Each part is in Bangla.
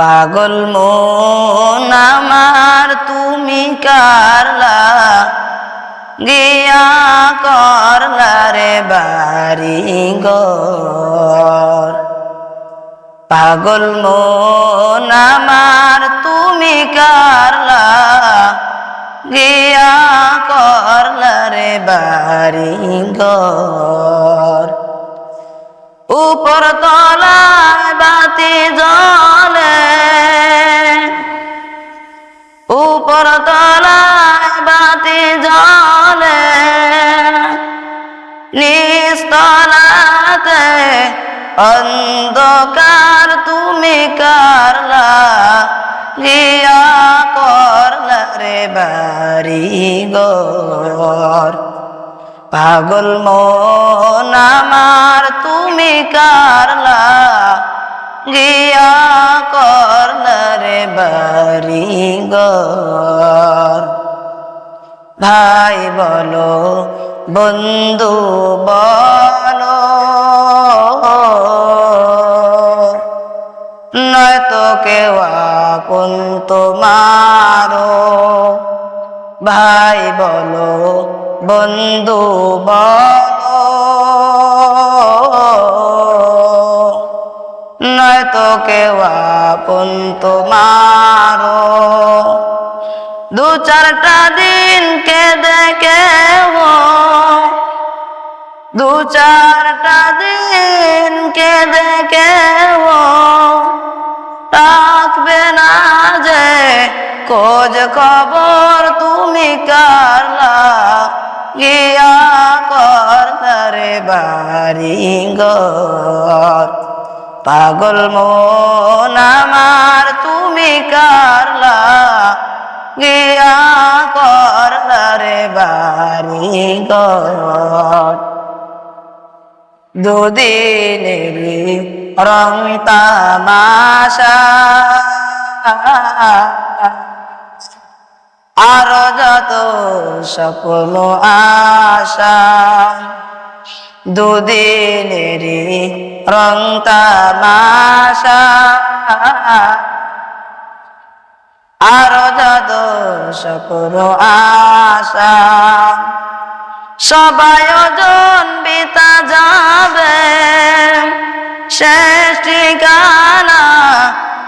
পাগল আমার, তুমি কারলা? গিয়া করলা রে বাড়ি পাগল মন তুমি কারলা? গিয়া করলা রে বাড়ি গর উপর তলায় বাতি জলে নিস্তলাতে অন্ধকার তুমি কারলা গিয়া করলা রে বাড়ি গর পাগল মন আমার তুমি কারলা গিয়া করলা রে বাড়ি গর ভাই বলো বন্ধু বলো নয়তো কেউ আপন তোমারো। ভাই বলো, বন্ধু বলো। নয়তো কেউ আপন তোমারো। দু চারটা দিন কেঁদে কেউ দু চারটা দিন কেঁদে কেউ রাখবে না যে খোঁজ খবর তুমি কারলা গিয়া করতারে বাড়ি গর পাগল মন আমার, তুমি কারলা গিয়া করতারে বাড়ি গর দুদিনের রং তামাশা। আর যত স্বপ্ন আশা। দুদিনের রং তামাশা। আর যত স্বপ্ন আশা। সবাই বিতা যাবে। শেষ ঠিকানা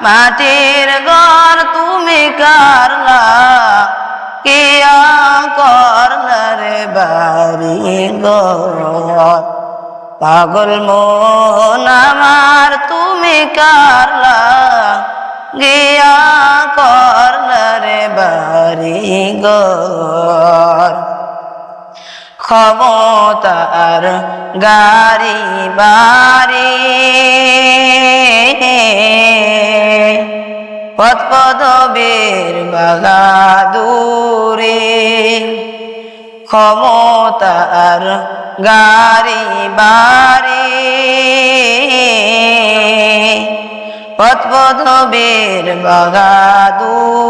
মাটির ঘর তুমি কারলা। কিয়া করলা রে বাড়ি ঘর? পাগল মন আমার তুমি কারলা। গিয়া করলা রে বাড়ি ঘর? ক্ষমতার গাড়ি বাড়ি। পথ পদবীর বাগাদুরে ক্ষমতার গাড়ি বাড়ি। পথ পদবীর বাগাদুরে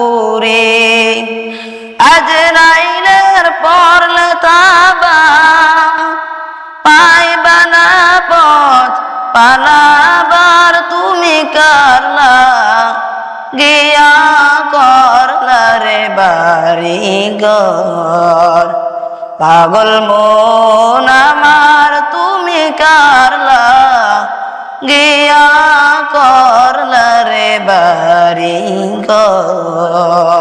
আজ রাইলের পরলে পালাবার তুমি কারলা, গিয়া করলা রে বাড়ি গর পাগল মন আমার, তুমি কারলা, গিয়া করলা রে বাড়ি গর